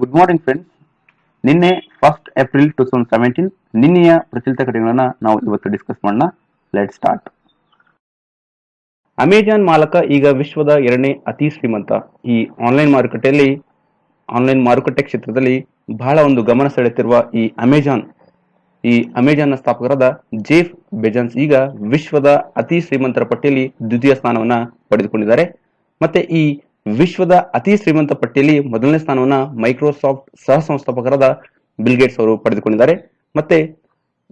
Good morning friends ನಿನ್ನೆ first April two thousand seventeen ನಿನ್ನೆಯ ಪ್ರಚಲಿತ ಘಟನೆಗಳನ್ನ ನಾವು ಇವತ್ತು ಡಿಸ್ಕಸ್ ಮಾಡೋಣ. ಲೆಟ್ ಸ್ಟಾರ್ಟ್ ಅಮೆಜಾನ್ ಮಾಲಕ ಈಗ ವಿಶ್ವದ ಎರಡನೇ ಅತಿ ಶ್ರೀಮಂತ. ಈ ಆನ್ಲೈನ್ ಮಾರುಕಟ್ಟೆಯಲ್ಲಿ ಆನ್ಲೈನ್ ಮಾರುಕಟ್ಟೆ ಕ್ಷೇತ್ರದಲ್ಲಿ ಬಹಳ ಒಂದು ಗಮನ ಸೆಳೆತಿರುವ ಈ ಅಮೆಜಾನ್ ಈ ಅಮೆಜಾನ್ನ ಸ್ಥಾಪಕರಾದ ಜೇಫ್ ಬೆಜಾನ್ಸ್ ಈಗ ವಿಶ್ವದ ಅತಿ ಶ್ರೀಮಂತರ ಪಟ್ಟಿಯಲ್ಲಿ ದ್ವಿತೀಯ ಸ್ಥಾನವನ್ನ ಪಡೆದುಕೊಂಡಿದ್ದಾರೆ. ಮತ್ತೆ ಈ ವಿಶ್ವದ ಅತಿ ಶ್ರೀಮಂತ ಪಟ್ಟಿಯಲ್ಲಿ ಮೊದಲನೇ ಸ್ಥಾನವನ್ನ ಮೈಕ್ರೋಸಾಫ್ಟ್ ಸಹ ಸಂಸ್ಥಾಪಕರಾದ ಬಿಲ್ಗೇಟ್ಸ್ ಅವರು ಪಡೆದುಕೊಂಡಿದ್ದಾರೆ. ಮತ್ತೆ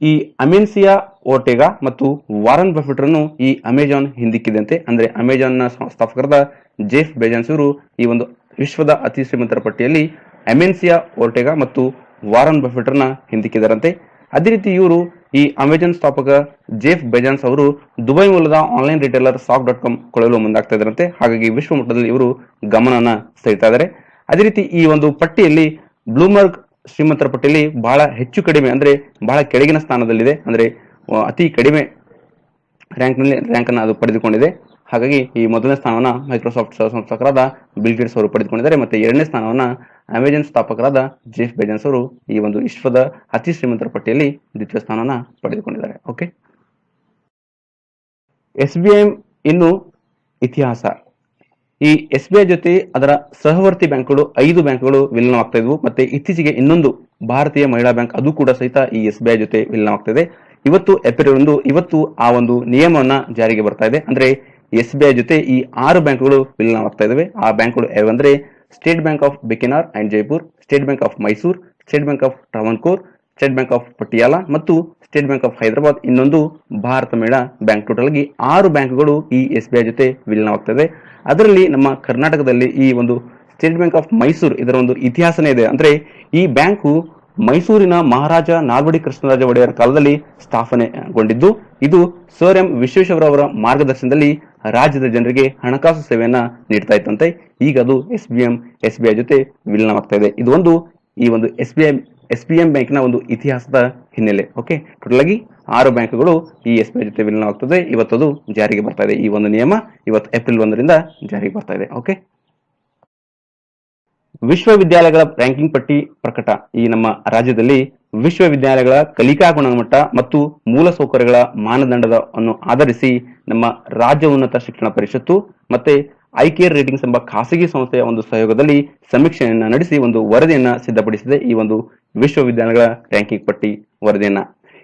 ಈ ಅಮೆನ್ಸಿಯಾ ಓರ್ಟೆಗಾ ಮತ್ತು ವಾರನ್ ಬಫೆಟ್ ರನ್ನು ಈ ಅಮೆಜಾನ್ ಹಿಂದಿಕ್ಕಿದಂತೆ, ಅಂದ್ರೆ ಅಮೆಜಾನ್ನ ಸಂಸ್ಥಾಪಕರಾದ ಜೇಫ್ ಬೇಜಾನ್ಸ್ ಅವರು ಈ ಒಂದು ವಿಶ್ವದ ಅತಿ ಶ್ರೀಮಂತರ ಪಟ್ಟಿಯಲ್ಲಿ ಅಮೆನ್ಸಿಯಾ ಓರ್ಟೆಗಾ ಮತ್ತು ವಾರನ್ ಬಫೆಟ್ ರನ್ನ ಹಿಂದಿಕ್ಕಿದಾರಂತೆ. ಅದೇ ರೀತಿ ಇವರು ಈ ಅಮೆಜಾನ್ ಸ್ಥಾಪಕ ಜೇಫ್ ಬೆಜಾನ್ಸ್ ಅವರು ದುಬೈ ಮೂಲದ online retailer Souq dot com ಕೊಳ್ಳಲು ಮುಂದಾಗ್ತಾ ಇದ್ರಂತೆ ಹಾಗಾಗಿ ವಿಶ್ವ ಮಟ್ಟದಲ್ಲಿ ಇವರು ಗಮನನ ಸೆಳೀತಾ ಇದ್ದಾರೆ. ಅದೇ ರೀತಿ ಈ ಒಂದು ಪಟ್ಟಿಯಲ್ಲಿ ಬ್ಲೂಮರ್ಗ್ ಶ್ರೀಮಂತರ ಪಟ್ಟಿಯಲ್ಲಿ ಬಹಳ ಹೆಚ್ಚು ಕಡಿಮೆ ಅಂದ್ರೆ ಬಹಳ ಕೆಳಗಿನ ಸ್ಥಾನದಲ್ಲಿದೆ. ಅಂದ್ರೆ ಅತಿ ಕಡಿಮೆ ರ್ಯಾಂಕ್ನಲ್ಲಿ ರ್ಯಾಂಕ್ ಅನ್ನು ಅದು ಪಡೆದುಕೊಂಡಿದೆ. ಹಾಗಾಗಿ ಈ ಮೊದಲನೇ ಸ್ಥಾನವನ್ನು ಮೈಕ್ರೋಸಾಫ್ಟ್ ಸಂಸ್ಥಾಪಕರಾದ ಬಿಲ್ ಗೇಟ್ಸ್ ಅವರು ಪಡೆದುಕೊಂಡಿದ್ದಾರೆ. ಮತ್ತೆ ಎರಡನೇ ಸ್ಥಾನವನ್ನ ಅಮೆಜಾನ್ ಸ್ಥಾಪಕರಾದ ಜೆಫ್ ಬೇಜನ್ಸ್ ಅವರು ಈ ಒಂದು ವಿಶ್ವದ ಅತಿ ಶ್ರೀಮಂತರ ಪಟ್ಟಿಯಲ್ಲಿ ದ್ವಿತೀಯ ಸ್ಥಾನವನ್ನು ಪಡೆದುಕೊಂಡಿದ್ದಾರೆ. ಓಕೆ ಎಸ್ ಬಿ ಐ ಇನ್ನು ಇತಿಹಾಸ. ಈ ಎಸ್ ಬಿ ಐ ಜೊತೆ ಅದರ ಸಹವರ್ತಿ ಬ್ಯಾಂಕ್ಗಳು ಐದು ಬ್ಯಾಂಕ್ಗಳು ವಿಲೀನವಾಗ್ತಾ ಇದ್ವು. ಮತ್ತೆ ಇತ್ತೀಚೆಗೆ ಇನ್ನೊಂದು ಭಾರತೀಯ ಮಹಿಳಾ ಬ್ಯಾಂಕ್ ಅದು ಕೂಡ ಸಹಿತ ಈ ಎಸ್ ಬಿ ಐ ಜೊತೆ ವಿಲೀನವಾಗ್ತಾ ಇದೆ. ಇವತ್ತು ಏಪ್ರಿಲ್ ಒಂದು, ಇವತ್ತು ಆ ಒಂದು ನಿಯಮವನ್ನ ಜಾರಿಗೆ ಬರ್ತಾ ಇದೆ. ಅಂದ್ರೆ ಎಸ್ ಬಿ ಐ ಜೊತೆ ಈ ಆರು ಬ್ಯಾಂಕ್ಗಳು ವಿಲೀನವಾಗ್ತಾ ಇದಾವೆ. ಆ ಬ್ಯಾಂಕ್ಗಳು ಯಾವಂದ್ರೆ state bank of Bikaner, and Jaipur, state bank of Mysore, state bank of Travancore, state bank of Patiala ಮತ್ತು ಸ್ಟೇಟ್ ಬ್ಯಾಂಕ್ ಆಫ್ ಹೈದರಾಬಾದ್. ಇನ್ನೊಂದು ಭಾರತ ಮೇಳ ಬ್ಯಾಂಕ್ ಟೋಟಲ್ ಆಗಿ ಆರು ಬ್ಯಾಂಕ್ಗಳು ಈ ಎಸ್ ಬಿ ಐ ಜೊತೆ ವಿಲೀನವಾಗ್ತದೆ ಅದರಲ್ಲಿ ನಮ್ಮ ಕರ್ನಾಟಕದಲ್ಲಿ ಈ ಒಂದು ಸ್ಟೇಟ್ ಬ್ಯಾಂಕ್ ಆಫ್ ಮೈಸೂರು ಇದರ ಒಂದು ಇತಿಹಾಸನೇ ಇದೆ. ಅಂದ್ರೆ ಈ ಬ್ಯಾಂಕು ಮೈಸೂರಿನ ಮಹಾರಾಜ ನಾಲ್ವಡಿ ಕೃಷ್ಣರಾಜ ಒಡೆಯರ್ ಕಾಲದಲ್ಲಿ ಸ್ಥಾಪನೆಗೊಂಡಿದ್ದು. ಇದು ಸರ್ ಎಂ ವಿಶ್ವೇಶ್ವರವರ ಮಾರ್ಗದರ್ಶನದಲ್ಲಿ ರಾಜ್ಯದ ಜನರಿಗೆ ಹಣಕಾಸು ಸೇವೆಯನ್ನ ನೀಡ್ತಾ ಇತ್ತಂತೆ ಈಗ ಅದು S B M S B I ಜೊತೆ ವಿಲೀನವಾಗ್ತಾ ಇದೆ ಇದು ಒಂದು ಈ ಒಂದು S B M S B M ಬ್ಯಾಂಕ್ನ ಒಂದು ಇತಿಹಾಸದ ಹಿನ್ನೆಲೆ, ಓಕೆ? ಟೋಟಲ್ ಆಗಿ ಆರು ಬ್ಯಾಂಕ್ಗಳು ಈ ಎಸ್ ಬಿ ಐ ಜೊತೆ ವಿಲೀನವಾಗ್ತದೆ. ಇವತ್ತದು ಜಾರಿಗೆ ಬರ್ತಾ ಇದೆ ಈ ಒಂದು ನಿಯಮ. ಇವತ್ತು ಏಪ್ರಿಲ್ ಒಂದರಿಂದ ಜಾರಿಗೆ ಬರ್ತಾ ಇದೆ ಓಕೆ? ವಿಶ್ವವಿದ್ಯಾಲಯಗಳ ರ್ಯಾಂಕಿಂಗ್ ಪಟ್ಟಿ ಪ್ರಕಟ ಈ ನಮ್ಮ ರಾಜ್ಯದಲ್ಲಿ ವಿಶ್ವವಿದ್ಯಾಲಯಗಳ ಕಲಿಕಾ ಗುಣಮಟ್ಟ ಮತ್ತು ಮೂಲಸೌಕರ್ಯಗಳ ಮಾನದಂಡದ ಅನ್ನು ಆಧರಿಸಿ ನಮ್ಮ ರಾಜ್ಯ ಉನ್ನತ ಶಿಕ್ಷಣ ಪರಿಷತ್ತು ಮತ್ತೆ ಐಕೇರ್ ರೇಟಿಂಗ್ಸ್ ಎಂಬ ಖಾಸಗಿ ಸಂಸ್ಥೆಯ ಒಂದು ಸಹಯೋಗದಲ್ಲಿ ಸಮೀಕ್ಷೆಯನ್ನ ನಡೆಸಿ ಒಂದು ವರದಿಯನ್ನ ಸಿದ್ಧಪಡಿಸಿದೆ. ಈ ಒಂದು ವಿಶ್ವವಿದ್ಯಾಲಯಗಳ ರ್ಯಾಂಕಿಂಗ್ ಪಟ್ಟಿ ವರದಿಯನ್ನ.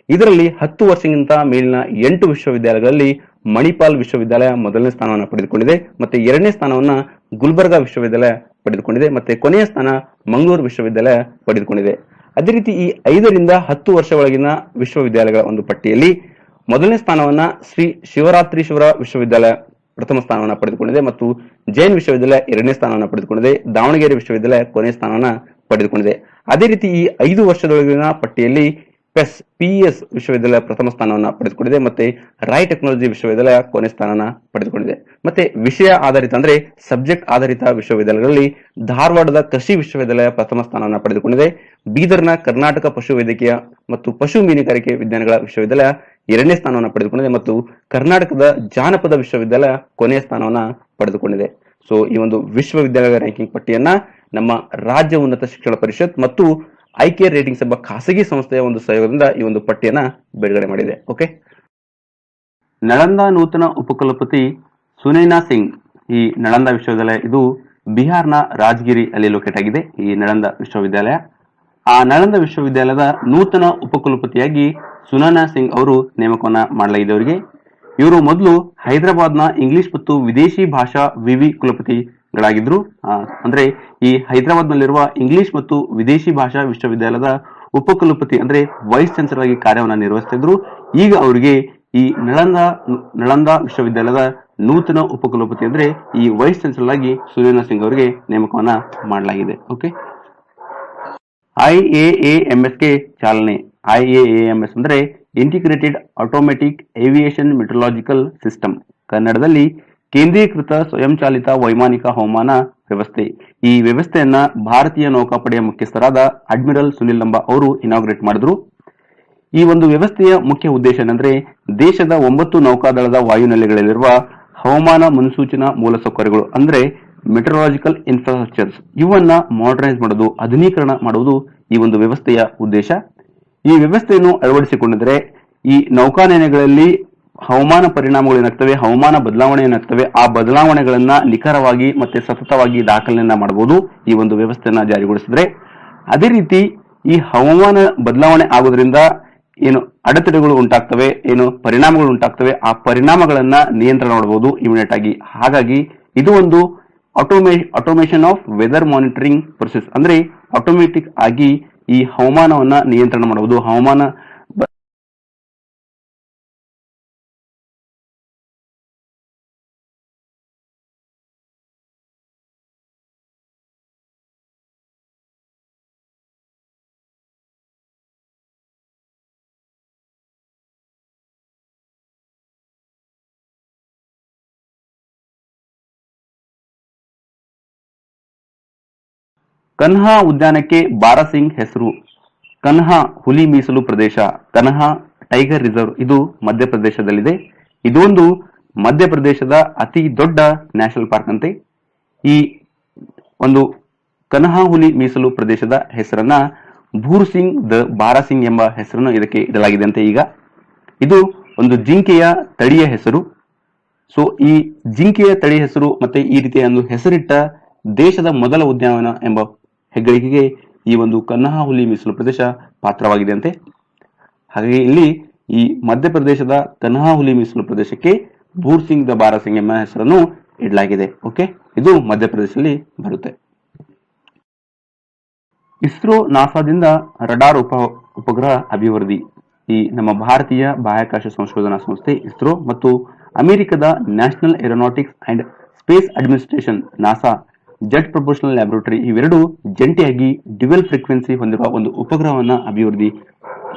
ಇದರಲ್ಲಿ ಹತ್ತು ವರ್ಷಕ್ಕಿಂತ ಮೇಲಿನ ಎಂಟು ವಿಶ್ವವಿದ್ಯಾಲಯಗಳಲ್ಲಿ ಮಣಿಪಾಲ್ ವಿಶ್ವವಿದ್ಯಾಲಯ ಮೊದಲನೇ ಸ್ಥಾನವನ್ನು ಪಡೆದುಕೊಂಡಿದೆ. ಮತ್ತೆ ಎರಡನೇ ಸ್ಥಾನವನ್ನ ಗುಲ್ಬರ್ಗಾ ವಿಶ್ವವಿದ್ಯಾಲಯ ಪಡೆದುಕೊಂಡಿದೆ. ಮತ್ತೆ ಕೊನೆಯ ಸ್ಥಾನ ಮಂಗಳೂರು ವಿಶ್ವವಿದ್ಯಾಲಯ ಪಡೆದುಕೊಂಡಿದೆ. ಅದೇ ರೀತಿ ಈ ಐದರಿಂದ ಹತ್ತು ವರ್ಷ ಒಳಗಿನ ವಿಶ್ವವಿದ್ಯಾಲಯಗಳ ಒಂದು ಪಟ್ಟಿಯಲ್ಲಿ ಮೊದಲನೇ ಸ್ಥಾನವನ್ನ ಶ್ರೀ ಶಿವರಾತ್ರೀಶ್ವರ ವಿಶ್ವವಿದ್ಯಾಲಯ ಪ್ರಥಮ ಸ್ಥಾನವನ್ನ ಪಡೆದುಕೊಂಡಿದೆ ಮತ್ತು ಜೈನ್ ವಿಶ್ವವಿದ್ಯಾಲಯ ಎರಡನೇ ಸ್ಥಾನವನ್ನ ಪಡೆದುಕೊಂಡಿದೆ, ದಾವಣಗೆರೆ ವಿಶ್ವವಿದ್ಯಾಲಯ ಕೊನೆಯ ಸ್ಥಾನವನ್ನ ಪಡೆದುಕೊಂಡಿದೆ. ಅದೇ ರೀತಿ ಈ ಐದು ವರ್ಷದೊಳಗಿನ ಪಟ್ಟಿಯಲ್ಲಿ ಪೆಸ್ ಪಿಇಎಸ್ ವಿಶ್ವವಿದ್ಯಾಲಯ ಪ್ರಥಮ ಸ್ಥಾನವನ್ನು ಪಡೆದುಕೊಂಡಿದೆ ಮತ್ತೆ ರಾಯ್ ಟೆಕ್ನಾಲಜಿ ವಿಶ್ವವಿದ್ಯಾಲಯ ಕೊನೆ ಸ್ಥಾನನ ಪಡೆದುಕೊಂಡಿದೆ. ಮತ್ತೆ ವಿಷಯ ಆಧಾರಿತ ಅಂದ್ರೆ ಸಬ್ಜೆಕ್ಟ್ ಆಧಾರಿತ ವಿಶ್ವವಿದ್ಯಾಲಯಗಳಲ್ಲಿ ಧಾರವಾಡದ ಕೃಷಿ ವಿಶ್ವವಿದ್ಯಾಲಯ ಪ್ರಥಮ ಸ್ಥಾನವನ್ನು ಪಡೆದುಕೊಂಡಿದೆ. ಬೀದರ್ನ ಕರ್ನಾಟಕ ಪಶು ವೈದ್ಯಕೀಯ ಮತ್ತು ಪಶು ಮೀನುಗಾರಿಕೆ ವಿಜ್ಞಾನಗಳ ವಿಶ್ವವಿದ್ಯಾಲಯ ಎರಡನೇ ಸ್ಥಾನವನ್ನು ಪಡೆದುಕೊಂಡಿದೆ ಮತ್ತು ಕರ್ನಾಟಕದ ಜಾನಪದ ವಿಶ್ವವಿದ್ಯಾಲಯ ಕೊನೆಯ ಸ್ಥಾನವನ್ನ ಪಡೆದುಕೊಂಡಿದೆ. ಸೊ ಈ ಒಂದು ವಿಶ್ವವಿದ್ಯಾಲಯ ರ್ಯಾಂಕಿಂಗ್ ಪಟ್ಟಿಯನ್ನ ನಮ್ಮ ರಾಜ್ಯ ಉನ್ನತ ಶಿಕ್ಷಣ ಪರಿಷತ್ ಮತ್ತು ಐಕೇರ್ ರೇಟಿಂಗ್ಸ್ ಎಂಬ ಖಾಸಗಿ ಸಂಸ್ಥೆಯ ಒಂದು ಸಹಯೋಗದಿಂದ ಈ ಒಂದು ಪಟ್ಟಿಯನ್ನ ಬಿಡುಗಡೆ ಮಾಡಿದೆ. ಓಕೆ ನಳಂದ ನೂತನ ಉಪಕುಲಪತಿ ಸುನೈನಾ ಸಿಂಗ್ ಈ ನಳಂದ ವಿಶ್ವವಿದ್ಯಾಲಯ ಇದು ಬಿಹಾರ್ನ ರಾಜಗಿರಿ ಅಲ್ಲಿ ಲೊಕೇಟ್ ಆಗಿದೆ, ಈ ನಳಂದ ವಿಶ್ವವಿದ್ಯಾಲಯ. ಆ ನಳಂದ ವಿಶ್ವವಿದ್ಯಾಲಯದ ನೂತನ ಉಪಕುಲಪತಿಯಾಗಿ ಸುನೈನಾ ಸಿಂಗ್ ಅವರು ನೇಮಕವನ್ನ ಮಾಡಲಾಗಿದೆ ಅವರಿಗೆ ಇವರು ಮೊದಲು ಹೈದರಾಬಾದ್ನ ಇಂಗ್ಲಿಷ್ ಮತ್ತು ವಿದೇಶಿ ಭಾಷಾ ವಿವಿ ಕುಲಪತಿಗಳಾಗಿದ್ರು ಆ, ಅಂದ್ರೆ ಈ ಹೈದರಾಬಾದ್ ನಲ್ಲಿರುವ ಇಂಗ್ಲಿಷ್ ಮತ್ತು ವಿದೇಶಿ ಭಾಷಾ ವಿಶ್ವವಿದ್ಯಾಲಯದ ಉಪಕುಲಪತಿ ಅಂದ್ರೆ ವೈಸ್ ಚಾನ್ಸಲರ್ ಆಗಿ ಕಾರ್ಯವನ್ನ ನಿರ್ವಹಿಸ್ತಿದ್ರು ಈಗ ಅವರಿಗೆ ಈ ನಳಂದ ನಳಂದ ವಿಶ್ವವಿದ್ಯಾಲಯದ ನೂತನ ಉಪಕುಲಪತಿ ಅಂದ್ರೆ ಈ ವೈಸ್ ಚಾನ್ಸಲರ್ ಆಗಿ ಸುರೇಂದ್ರ ಸಿಂಗ್ ಅವರಿಗೆ ನೇಮಕವನ್ನ ಮಾಡಲಾಗಿದೆ. ಓಕೆ? ಐಎಎಂಎಸ್ಗೆ ಚಾಲನೆ. ಐಎಎಂಎಸ್ ಅಂದ್ರೆ integrated automatic aviation meteorological system ಕನ್ನಡದಲ್ಲಿ ಕೇಂದ್ರೀಕೃತ ಸ್ವಯಂಚಾಲಿತ ವೈಮಾನಿಕ ಹವಾಮಾನ ವ್ಯವಸ್ಥೆ. ಈ ವ್ಯವಸ್ಥೆಯನ್ನ ಭಾರತೀಯ ನೌಕಾಪಡೆಯ ಮುಖ್ಯಸ್ಥರಾದ ಅಡ್ಮಿರಲ್ ಸುನಿಲ್ ಲಂಬಾ ಅವರು ಇನಾಗ್ರೇಟ್ ಮಾಡಿದ್ರು. ಈ ಒಂದು ವ್ಯವಸ್ಥೆಯ ಮುಖ್ಯ ಉದ್ದೇಶ ಏನಂದ್ರೆ, ದೇಶದ ಒಂಬತ್ತು ನೌಕಾದಳದ ವಾಯುನೆಲೆಗಳಲ್ಲಿರುವ ಹವಾಮಾನ ಮುನ್ಸೂಚನಾ ಮೂಲಸೌಕರ್ಯಗಳು, ಅಂದ್ರೆ ಮೆಟರಾಲಜಿಕಲ್ ಇನ್ಫ್ರಾಸ್ಟ್ರಕ್ಚರ್ಸ್ ಇವನ್ನ ಮಾಡರ್ನೈಸ್ ಮಾಡೋದು, ಆಧುನೀಕರಣ ಮಾಡುವುದು ಈ ಒಂದು ವ್ಯವಸ್ಥೆಯ ಉದ್ದೇಶ. ಈ ವ್ಯವಸ್ಥೆಯನ್ನು ಅಳವಡಿಸಿಕೊಂಡಿದ್ರೆ, ಈ ನೌಕಾನೆಲೆಗಳಲ್ಲಿ ಹವಾಮಾನ ಪರಿಣಾಮಗಳು ಏನಾಗ್ತವೆ, ಹವಾಮಾನ ಬದಲಾವಣೆ ಏನಾಗ್ತವೆ, ಆ ಬದಲಾವಣೆಗಳನ್ನ ನಿಖರವಾಗಿ ಮತ್ತೆ ಸತತವಾಗಿ ದಾಖಲೆಯನ್ನ ಮಾಡಬಹುದು ಈ ಒಂದು ವ್ಯವಸ್ಥೆಯನ್ನ ಜಾರಿಗೊಳಿಸಿದ್ರೆ. ಅದೇ ರೀತಿ ಈ ಹವಾಮಾನ ಬದಲಾವಣೆ ಆಗೋದ್ರಿಂದ ಏನು ಅಡೆತಡೆಗಳು ಉಂಟಾಗ್ತವೆ, ಏನು ಪರಿಣಾಮಗಳು ಉಂಟಾಗ್ತವೆ, ಆ ಪರಿಣಾಮಗಳನ್ನ ನಿಯಂತ್ರಣ ಮಾಡಬಹುದು ಇಮಿಡಿಯೇಟ್ ಆಗಿ. ಹಾಗಾಗಿ ಇದು ಒಂದು ಆಟೋಮೇ automation of weather monitoring process ಅಂದ್ರೆ ಆಟೋಮೆಟಿಕ್ ಆಗಿ ಈ ಹವಾಮಾನವನ್ನ ನಿಯಂತ್ರಣ ಮಾಡುವುದು ಹವಾಮಾನ ಕನ್ಹಾ ಉದ್ಯಾನಕ್ಕೆ ಬಾರಾಸಿಂಗ್ ಹೆಸರು. ಕನ್ಹಾ ಹುಲಿ ಮೀಸಲು ಪ್ರದೇಶ. Kanha tiger reserve. ಇದು ಮಧ್ಯಪ್ರದೇಶದಲ್ಲಿದೆ ಇದೊಂದು ಮಧ್ಯಪ್ರದೇಶದ ಅತಿ ದೊಡ್ಡ ನ್ಯಾಷನಲ್ ಪಾರ್ಕ್ ಅಂತೆ. ಈ ಒಂದು ಕನ್ಹಾ ಹುಲಿ ಮೀಸಲು ಪ್ರದೇಶದ ಹೆಸರನ್ನ ಭೂರ್ ಸಿಂಗ್ ದ ಬಾರಾಸಿಂಗ್ ಎಂಬ ಹೆಸರನ್ನು ಇದಕ್ಕೆ ಇಡಲಾಗಿದೆ ಅಂತೆ ಈಗ. ಇದು ಒಂದು ಜಿಂಕೆಯ ತಳಿಯ ಹೆಸರು. ಸೊ, ಈ ಜಿಂಕೆಯ ತಳಿ ಹೆಸರು ಮತ್ತೆ ಈ ರೀತಿಯ ಒಂದು ಹೆಸರಿಟ್ಟ ದೇಶದ ಮೊದಲ ಉದ್ಯಾನವನ ಎಂಬ ಹೆಗ್ಗಳಿಕೆಗೆ ಈ ಒಂದು ಕನ್ನಹ ಹುಲಿ ಮೀಸಲು ಪ್ರದೇಶ ಪಾತ್ರವಾಗಿದೆ ಅಂತೆ ಹಾಗಾಗಿ ಇಲ್ಲಿ ಈ ಮಧ್ಯಪ್ರದೇಶದ ಕನ್ಹಾ ಹುಲಿ ಮೀಸಲು ಪ್ರದೇಶಕ್ಕೆ ಭೂರ್ ಸಿಂಗ್ ದ ಬಾರಾಸಿಂಗ್ ಎಂಬ ಹೆಸರನ್ನು ಇಡಲಾಗಿದೆ. ಓಕೆ? ಇದು ಮಧ್ಯಪ್ರದೇಶದಲ್ಲಿ ಬರುತ್ತೆ. ಇಸ್ರೋ ನಾಸಾದಿಂದ ರಡಾರ್ ಉಪ ಉಪಗ್ರಹ ಅಭಿವೃದ್ಧಿ. ಈ ನಮ್ಮ ಭಾರತೀಯ ಬಾಹ್ಯಾಕಾಶ ಸಂಶೋಧನಾ ಸಂಸ್ಥೆ ಇಸ್ರೋ ಮತ್ತು ಅಮೆರಿಕದ national aeronautics and space administration NASA jet proportional laboratory ಇವೆರಡು ಜಂಟಿಯಾಗಿ ಡ್ಯುವೆಲ್ ಫ್ರೀಕ್ವೆನ್ಸಿ ಹೊಂದಿರುವ ಒಂದು ಉಪಗ್ರಹವನ್ನ ಅಭಿವೃದ್ಧಿ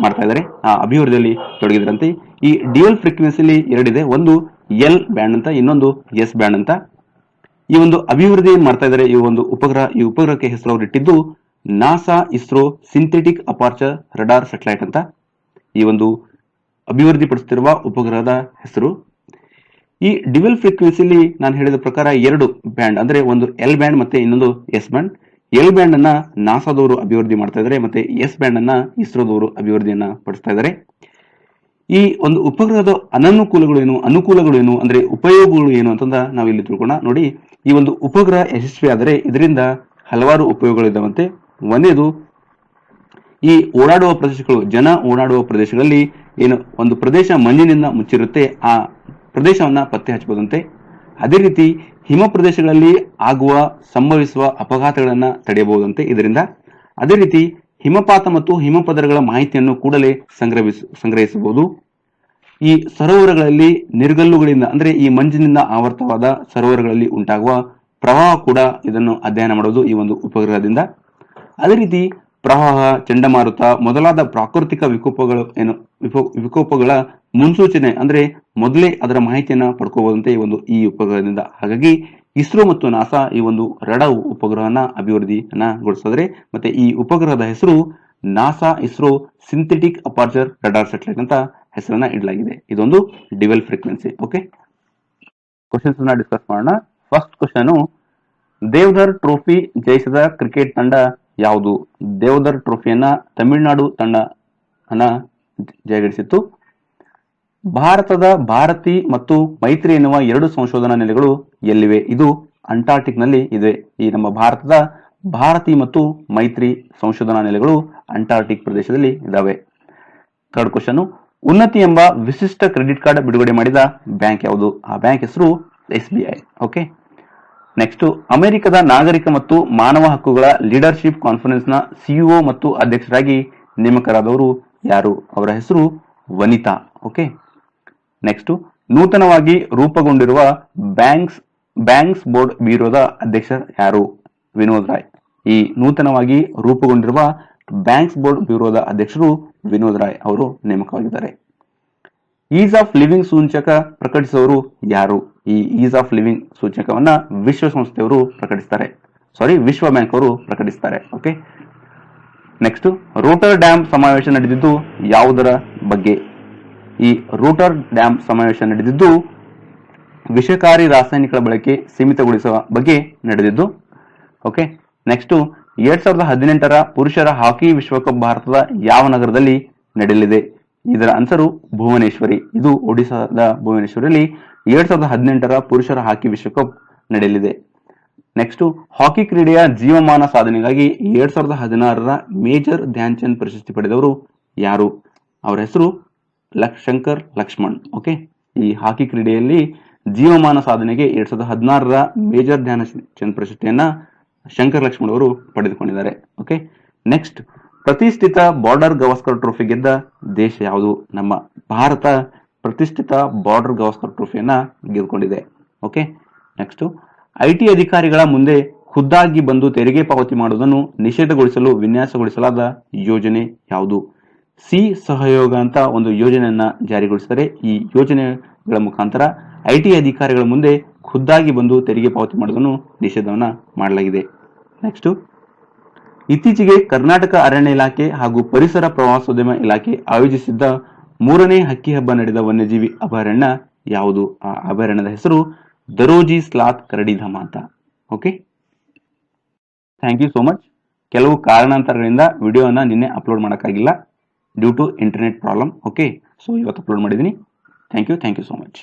ಮಾಡ್ತಾ ಇದ್ದಾರೆ. ಆ ಅಭಿವೃದ್ಧಿಯಲ್ಲಿ ತೊಡಗಿದ್ರಂತೆ ಈ ಡ್ಯುವೆಲ್ ಫ್ರೀಕ್ವೆನ್ಸಿಲಿ ಎರಡಿದೆ. ಒಂದು ಎಲ್ ಬ್ಯಾಂಡ್ ಅಂತ, ಇನ್ನೊಂದು ಎಸ್ ಬ್ಯಾಂಡ್ ಅಂತ. ಈ ಒಂದು ಅಭಿವೃದ್ಧಿ ಏನ್ ಮಾಡ್ತಾ ಇದ್ದಾರೆ ಈ ಒಂದು ಉಪಗ್ರಹ. ಈ ಉಪಗ್ರಹಕ್ಕೆ ಹೆಸರು ಅವರು ಇಟ್ಟಿದ್ದು NASA ISRO synthetic aperture radar satellite ಅಂತ. ಈ ಒಂದು ಅಭಿವೃದ್ಧಿಪಡಿಸುತ್ತಿರುವ ಉಪಗ್ರಹದ ಹೆಸರು ಈ ಡಿವೆಲ್ ಫ್ರೀಕ್ವೆನ್ಸಿಲಿ ನಾನು ಹೇಳಿದ ಪ್ರಕಾರ ಎರಡು ಬ್ಯಾಂಡ್ ಅಂದ್ರೆ ಒಂದು ಎಲ್ ಬ್ಯಾಂಡ್ ಮತ್ತೆ ಇನ್ನೊಂದು ಎಸ್ ಬ್ಯಾಂಡ್ ಎಲ್ ಬ್ಯಾಂಡ್ ಅನ್ನ ನಾಸಾದವರು ಅಭಿವೃದ್ಧಿ ಮಾಡ್ತಾ ಇದ್ದಾರೆ ಮತ್ತೆ ಎಸ್ ಬ್ಯಾಂಡ್ ಅನ್ನ ಇಸ್ರೋದವರು ಅಭಿವೃದ್ಧಿಯನ್ನ ಪಡಿಸ್ತಾ ಇದ್ದಾರೆ ಈ ಒಂದು ಉಪಗ್ರಹದ ಅನನುಕೂಲಗಳು ಏನು ಅನುಕೂಲಗಳು ಏನು ಅಂದ್ರೆ ಉಪಯೋಗಗಳು ಏನು ಅಂತಂದ ನಾವು ಇಲ್ಲಿ ತಿಳ್ಕೋಣ. ನೋಡಿ, ಈ ಒಂದು ಉಪಗ್ರಹ ಯಶಸ್ವಿ ಆದರೆ ಇದರಿಂದ ಹಲವಾರು ಉಪಯೋಗಗಳಿದ್ದಾವಂತೆ ಒಂದೇದು, ಈ ಓಡಾಡುವ ಪ್ರದೇಶಗಳು, ಜನ ಓಡಾಡುವ ಪ್ರದೇಶಗಳಲ್ಲಿ ಏನು ಒಂದು ಪ್ರದೇಶ ಮಂಜಿನಿಂದ ಮುಚ್ಚಿರುತ್ತೆ, ಆ ಪ್ರದೇಶವನ್ನ ಪತ್ತೆ ಹಚ್ಚಬಹುದಂತೆ. ಅದೇ ರೀತಿ ಹಿಮ ಪ್ರದೇಶಗಳಲ್ಲಿ ಆಗುವ, ಸಂಭವಿಸುವ ಅಪಘಾತಗಳನ್ನು ತಡೆಯಬಹುದಂತೆ. ಇದರಿಂದ ಅದೇ ರೀತಿ ಹಿಮಪಾತ ಮತ್ತು ಹಿಮಪದರಗಳ ಮಾಹಿತಿಯನ್ನು ಕೂಡಲೇ ಸಂಗ್ರಹಿಸ, ಸಂಗ್ರಹಿಸಬಹುದು. ಈ ಸರೋವರಗಳಲ್ಲಿ ನಿರ್ಗಲ್ಲುಗಳಿಂದ, ಅಂದ್ರೆ ಈ ಮಂಜಿನಿಂದ ಆವರ್ತವಾದ ಸರೋವರಗಳಲ್ಲಿ ಉಂಟಾಗುವ ಪ್ರವಾಹ ಕೂಡ ಇದನ್ನು ಅಧ್ಯಯನ ಮಾಡುವುದು ಈ ಒಂದು ಉಪಗ್ರಹದಿಂದ. ಅದೇ ರೀತಿ ಪ್ರವಾಹ, ಚಂಡಮಾರುತ ಮೊದಲಾದ ಪ್ರಾಕೃತಿಕ ವಿಕೋಪಗಳು ಏನು ವಿಕೋಪಗಳ ಮುನ್ಸೂಚನೆ ಅಂದ್ರೆ ಮೊದಲೇ ಅದರ ಮಾಹಿತಿಯನ್ನ ಪಡ್ಕೋಬಹುದಂತೆ ಈ ಒಂದು ಈ ಉಪಗ್ರಹದಿಂದ. ಹಾಗಾಗಿ ಇಸ್ರೋ ಮತ್ತು ನಾಸಾ ಈ ಒಂದು ರಡ ಉಪಗ್ರಹನ ಅಭಿವೃದ್ಧಿಯನ್ನ ಗೊಳಿಸಿದ್ರೆ ಮತ್ತೆ ಈ ಉಪಗ್ರಹದ ಹೆಸರು NASA ISRO synthetic aperture radar satellite ಅಂತ ಹೆಸರನ್ನ ಇಡಲಾಗಿದೆ. ಇದೊಂದು dual frequency, okay? Questions discuss ಮಾಡೋಣ. ಫಸ್ಟ್ ಕ್ವಶನ್ ದೇವಧರ್ ಟ್ರೋಫಿ ಜಯಿಸಿದ ಕ್ರಿಕೆಟ್ ತಂಡ ಯಾವುದು? ದೇವದರ್ ಟ್ರೋಫಿಯನ್ನ ತಮಿಳುನಾಡು ತಂಡ ಅನ್ನ ಜಯಗಳಿಸಿತ್ತು. ಭಾರತದ ಭಾರತಿ ಮತ್ತು ಮೈತ್ರಿ ಎನ್ನುವ ಎರಡು ಸಂಶೋಧನಾ ನೆಲೆಗಳು ಎಲ್ಲಿವೆ? ಇದು ಅಂಟಾರ್ಟಿಕ್ನಲ್ಲಿ ಇದೆ. ಈ ನಮ್ಮ ಭಾರತದ ಭಾರತಿ ಮತ್ತು ಮೈತ್ರಿ ಸಂಶೋಧನಾ ನೆಲೆಗಳು ಅಂಟಾರ್ಟಿಕ್ ಪ್ರದೇಶದಲ್ಲಿ ಇದಾವೆ. ಥರ್ಡ್ ಕ್ವಶನ್ ಉನ್ನತಿ ಎಂಬ ವಿಶಿಷ್ಟ ಕ್ರೆಡಿಟ್ ಕಾರ್ಡ್ ಬಿಡುಗಡೆ ಮಾಡಿದ ಬ್ಯಾಂಕ್ ಯಾವುದು? ಆ ಬ್ಯಾಂಕ್ ಹೆಸರು S B I. Okay next ಅಮೆರಿಕದ ನಾಗರಿಕ ಮತ್ತು ಮಾನವ ಹಕ್ಕುಗಳ ಲೀಡರ್ಶಿಪ್ ಕಾನ್ಫರೆನ್ಸ್ನ ಸಿಇಒ ಮತ್ತು ಅಧ್ಯಕ್ಷರಾಗಿ ನೇಮಕರಾದವರು ಯಾರು? ಅವರ ಹೆಸರು ವನಿತಾ ಓಕೆ ನೆಕ್ಸ್ಟ್ ನೂತನವಾಗಿ ರೂಪುಗೊಂಡಿರುವ ಬ್ಯಾಂಕ್ಸ್ ಬ್ಯಾಂಕ್ಸ್ ಬೋರ್ಡ್ ಬ್ಯೂರೋದ ಅಧ್ಯಕ್ಷ ಯಾರು? ವಿನೋದ್ ರಾಯ್. ಈ ನೂತನವಾಗಿ ರೂಪುಗೊಂಡಿರುವ ಬ್ಯಾಂಕ್ಸ್ ಬೋರ್ಡ್ ಬ್ಯೂರೋದ ಅಧ್ಯಕ್ಷರು ವಿನೋದ್ ರಾಯ್ ಅವರು ನೇಮಕವಾಗಿದ್ದಾರೆ. ಈಸ್ ಆಫ್ ಲಿವಿಂಗ್ ಸೂಚಕ ಪ್ರಕಟಿಸುವವರು ಯಾರು? ಈ ಈಸ್ ಆಫ್ ಲಿವಿಂಗ್ ಸೂಚಕವನ್ನ ವಿಶ್ವಸಂಸ್ಥೆಯವರು ಪ್ರಕಟಿಸ್ತಾರೆ. ಸಾರಿ ವಿಶ್ವ ಬ್ಯಾಂಕ್ ಅವರು ಪ್ರಕಟಿಸ್ತಾರೆ. ಓಕೆ ನೆಕ್ಸ್ಟ್ ರೋಟರ್ ಡ್ಯಾಮ್ ಸಮಾವೇಶ ನಡೆದಿದ್ದು ಯಾವುದರ ಬಗ್ಗೆ? ಈ ರೋಟರ್ ಡ್ಯಾಮ್ ಸಮಾವೇಶ ನಡೆದಿದ್ದು ವಿಷಕಾರಿ ರಾಸಾಯನಿಕಗಳ ಬಳಕೆ ಸೀಮಿತಗೊಳಿಸುವ ಬಗ್ಗೆ ನಡೆದಿದ್ದು. ಓಕೆ ನೆಕ್ಸ್ಟ್ ಎರಡ್ ಸಾವಿರದ ಹದಿನೆಂಟರ ಪುರುಷರ ಹಾಕಿ ವಿಶ್ವಕಪ್ ಭಾರತದ ಯಾವ ನಗರದಲ್ಲಿ ನಡೆಯಲಿದೆ? ಇದರ ಅನ್ಸರು ಭುವನೇಶ್ವರಿ. ಇದು ಒಡಿಶಾದ ಭುವನೇಶ್ವರಿಯಲ್ಲಿ ಎರಡ್ ಸಾವಿರದ ಹದಿನೆಂಟರ ಪುರುಷರ ಹಾಕಿ ವಿಶ್ವಕಪ್ ನಡೆಯಲಿದೆ. ನೆಕ್ಸ್ಟ್ ಹಾಕಿ ಕ್ರೀಡೆಯ ಜೀವಮಾನ ಸಾಧನೆಗಾಗಿ ಎರಡ್ ಸಾವಿರದ ಹದಿನಾರರ ಮೇಜರ್ ಧ್ಯಾನ್ ಚಂದ್ ಪ್ರಶಸ್ತಿ ಪಡೆದವರು ಯಾರು? ಅವರ ಹೆಸರು ಲಕ್ಷ್ ಶಂಕರ್, ಲಕ್ಷ್ಮಣ್. ಓಕೆ ಈ ಹಾಕಿ ಕ್ರೀಡೆಯಲ್ಲಿ ಜೀವಮಾನ ಸಾಧನೆಗೆ ಎರಡ್ ಸಾವಿರದ ಹದಿನಾರರ ಮೇಜರ್ ಧ್ಯಾನ ಚಂದ್ ಪ್ರಶಸ್ತಿಯನ್ನ ಶಂಕರ್, ಲಕ್ಷ್ಮಣ್ ಅವರು ಪಡೆದುಕೊಂಡಿದ್ದಾರೆ. ಓಕೆ ನೆಕ್ಸ್ಟ್ ಪ್ರತಿಷ್ಠಿತ ಬಾರ್ಡರ್ ಗವಾಸ್ಕರ್ ಟ್ರೋಫಿ ಗೆದ್ದ ದೇಶ ಯಾವುದು? ನಮ್ಮ ಭಾರತ ಪ್ರತಿಷ್ಠಿತ ಬಾರ್ಡರ್ ಗವಾಸ್ಕರ್ ಟ್ರೋಫಿಯನ್ನ ಗೆದ್ದುಕೊಂಡಿದೆ. ಓಕೆ ನೆಕ್ಸ್ಟ್ ಐಟಿ ಅಧಿಕಾರಿಗಳ ಮುಂದೆ ಖುದ್ದಾಗಿ ಬಂದು ತೆರಿಗೆ ಪಾವತಿ ಮಾಡುವುದನ್ನು ನಿಷೇಧಗೊಳಿಸಲು ವಿನ್ಯಾಸಗೊಳಿಸಲಾದ ಯೋಜನೆ ಯಾವುದು? ಸಿ ಸಹಯೋಗ ಅಂತ ಒಂದು ಯೋಜನೆಯನ್ನ ಜಾರಿಗೊಳಿಸಿದರೆ ಈ ಯೋಜನೆಗಳ ಮುಖಾಂತರ ಐಟಿ ಅಧಿಕಾರಿಗಳ ಮುಂದೆ ಖುದ್ದಾಗಿ ಬಂದು ತೆರಿಗೆ ಪಾವತಿ ಮಾಡುವುದನ್ನು ನಿಷೇಧವನ್ನ ಮಾಡಲಾಗಿದೆ. ನೆಕ್ಸ್ಟ್ ಇತ್ತೀಚೆಗೆ ಕರ್ನಾಟಕ ಅರಣ್ಯ ಇಲಾಖೆ ಹಾಗೂ ಪರಿಸರ ಪ್ರವಾಸೋದ್ಯಮ ಇಲಾಖೆ ಆಯೋಜಿಸಿದ್ದ ಮೂರನೇ ಹಕ್ಕಿ ಹಬ್ಬ ನಡೆದ ವನ್ಯಜೀವಿ ಅಭಯಾರಣ್ಯ ಯಾವುದು? ಆ ಅಭಯಾರಣ್ಯದ ಹೆಸರು ದರೋಜಿ ಸ್ಲಾತ್ ಕರಡಿಧಾಮ ಅಂತ. Okay thank you so much ಕೆಲವು ಕಾರಣಾಂತರಗಳಿಂದ ವಿಡಿಯೋನ ನಿನ್ನೆ ಅಪ್ಲೋಡ್ ಮಾಡೋಕ್ಕಾಗಿಲ್ಲ. Due to internet problem okay so ಇವತ್ತು ಅಪ್ಲೋಡ್ ಮಾಡಿದ್ದೀನಿ. Thank you thank you so much